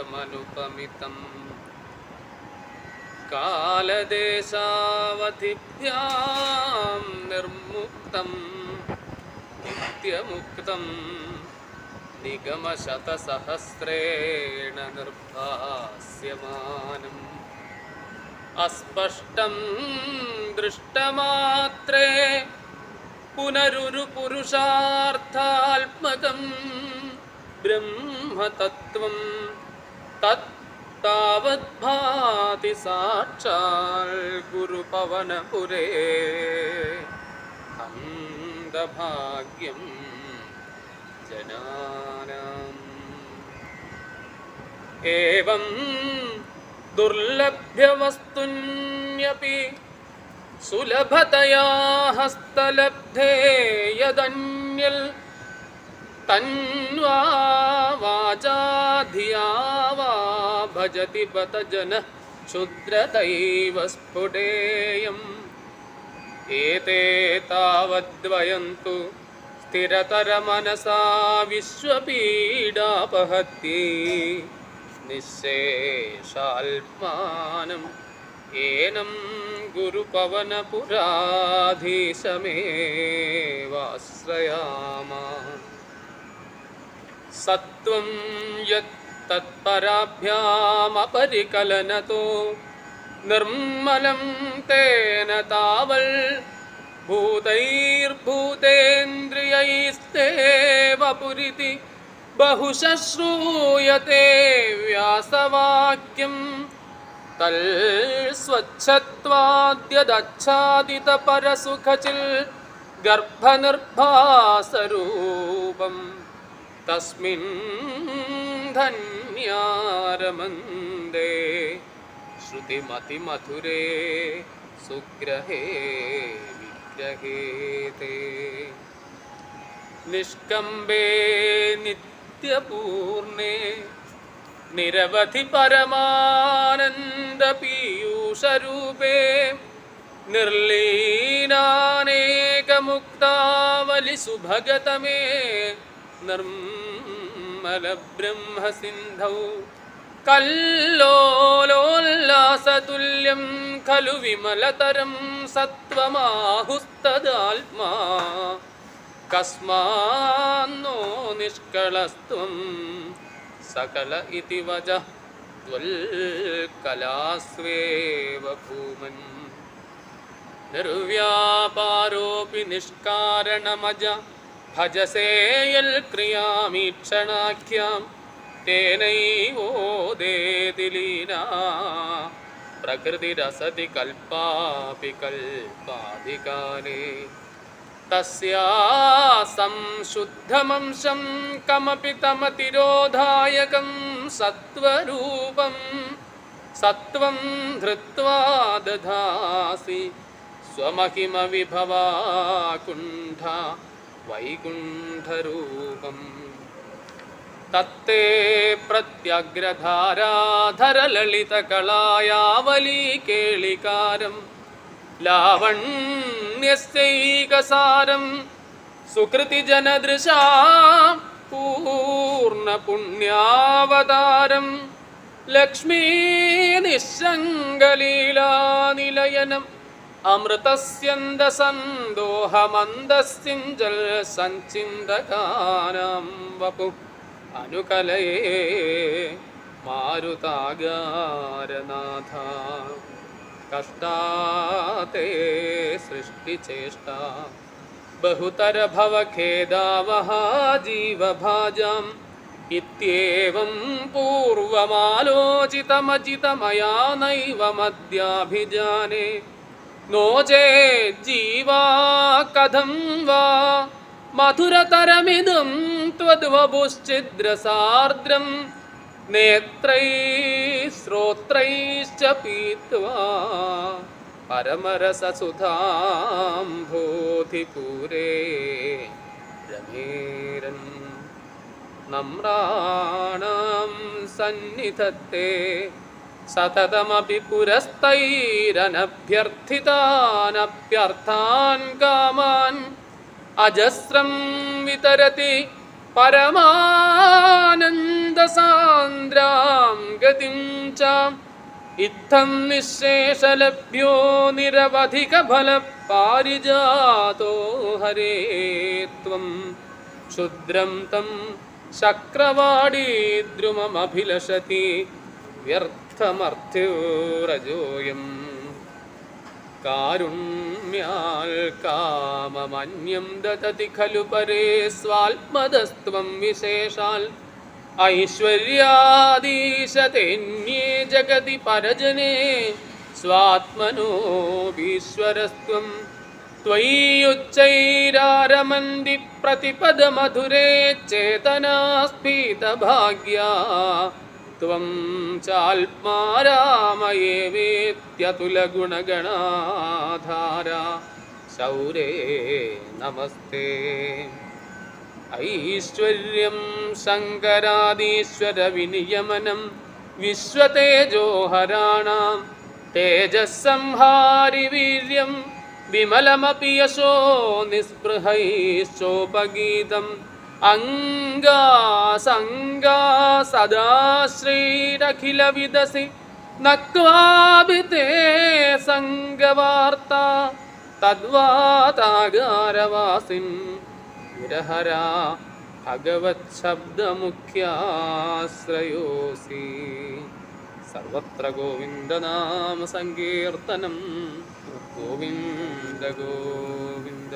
പരമനുപമിതം കാലദേശാവധിഭ്യാം നിർമുക്തം നിത്യമുക്തം. നിഗമശതസഹസ്രേണ നിർഭാസ്യമാനം. അസ്പഷ്ടം ദൃഷ്ടമാത്രേ പുനരുരു പുരുഷാർത്ഥാത്മകം ബ്രഹ്മതത്വം. തത്താവദ്ഭാതി സാക്ഷാൽ ഗുരുപവനപുരേ. അന്തഭാഗ്യം ജനാനാം. ഏവം ദുർലഭ്യവസ്തുന്യപി സുലഭതയാ ഹസ്തലബ്ധേ യദന്യൽ തന്വാ വാചാ भजति बत जनः क्षुद्रतैव स्फुटेयम् एते तावद्वयन्तु स्थिरतरमनसा विश्वपीडापहति। निःशेषाल्मानम् एनं गुरुपवनपुराधीशमेवाश्रयामा यत् സത്വം യത്തത്പരാഭ്യാമപരികലനതോ നിർമ്മലം തേന താവൽ ഭൂതൈർഭൂതേന്ദ്രിയൈസ്തേവ പുരിതി. ബഹുശ്രൂയത്തെ വ്യാസവാക്യം തൽ സ്വച്ഛത്വാദ്യദച്ഛാദിതപരസുഖചിൽ तस्मिन् धन्यारमन्दे श्रुतिमतिमधुरे सुग्रहे विग्रहे ते निष्कम्बे नित्यपूर्णे निरवधिपरमानन्दपीयूषरूपे निर्लीनानेकमुक्तावलिसुभगतमे നിർലീനാനേകമുക്താവലി സുഭഗതമേ നിർമ്മല ബ്രഹ്മസിന്ധൗ കല്ലോലോല്ലാസതുല്യം ഖലു വിമലതരം സത്വമാഹുസ്തദാത്മാ. കസ്മാന്നോ നിഷ്കളസ്ത്വം സകല ഇതി വജ ത്വൽകലാസ്വേവ ഭൂമൻ. നിർവ്യാപാരോപി നിഷ്കാരണമജ भजसे भजसेयल्क्रियामीक्षणाख्यां तेनैवोदेति लीना प्रकृतिरसति कल्पापि कल्पाधिकारे तस्या संशुद्धमंशं कमपि तमतिरोधायकं सत्त्वरूपं सत्त्वं धृत्वा दधासि स्वमहिमविभवा कुण्ठा വൈകുണ്ഠരൂപം. തത്തേ പ്രത്യഗ്രധാരാധരലളിതകളായാവലീ കേളികാരം. ലാവണ്യസ്യൈകസാരം സുകൃതിജനദൃശാ പൂർണപുണ്യാവതാരം ലക്ഷ്മീ നിശങ്കലീലാനിലയനം. अमृतस्यन्दसन्दोहमन्दसिं जलसञ्चिन्दकानां वपु। अनुकलये मारुतागारनाथ। कष्टाते सृष्टिचेष्टा। बहुतरभवखेदावहाजीवभाजा इत्येवं पूर्वमालोचितमजितमया नैव नैवमद्याभिजाने नो चेज्जीवा कथं वा मधुरतरमिदं त्वद्वपुश्चिद्रसार्द्रं नेत्रैः श्रोत्रैश्च पीत्वा परमरससुधां बोधिपूरे रमेरन् नम्राणां सन्निधत्ते സതതമഭിപുരസ്തൈരനഭ്യർത്ഥിതാനഭ്യർത്ഥാൻ കാമാൻ. അജസ്രം വിതരതി പരമാനന്ദസാന്ദ്രാം ഗതിം ച. ഇത്തം നിശേഷലഭ്യോ നിരവധികഫലപാരിജാതോ ഹരേ ത്വം. ക്ഷുദ്രം തം ശക്രവാടീദ്രുമമഭിലഷതി വ്യർത്ഥ വ്യർത്ഥമർത്ഥ്യോരജോയം കാരുണ്യാൽ കാമമന്യം ദദതി ഖലു പരേ സ്വാത്മതസ്ത്വം വിശേഷാൽ ഐശ്വര്യാദീശതേന്യേ ജഗതി പരജനേ സ്വാത്മനോപീശ്വരസ്ത്വം त्वय्युच्चैरारमन्ति प्रतिपदमधुरे चेतनास्फीतभाग्या त्वं चाल्मा रामये वेत्यतुलगुणगणाधारा शौरे नमस्ते ऐश्वर्यं शङ्करादीश्वरविनियमनं विश्वतेजोहराणां तेजःसंहारि वीर्यं विमलमपि यशो निःस्पृहैश्चोपगीतम् അംഗാസംഗാ സദാശ്രീരഖില വിദസി നക്വാഭിതേ സംഗവാർത്ത തദ്വാതാകാരവാസിൻ ഭഗവത് ശബ്ദമുഖ്യാശ്രയോസി. സർവത്ര ഗോവിന്ദനാമ സങ്കീർത്തനം. ഗോവിന്ദ ഗോവിന്ദ.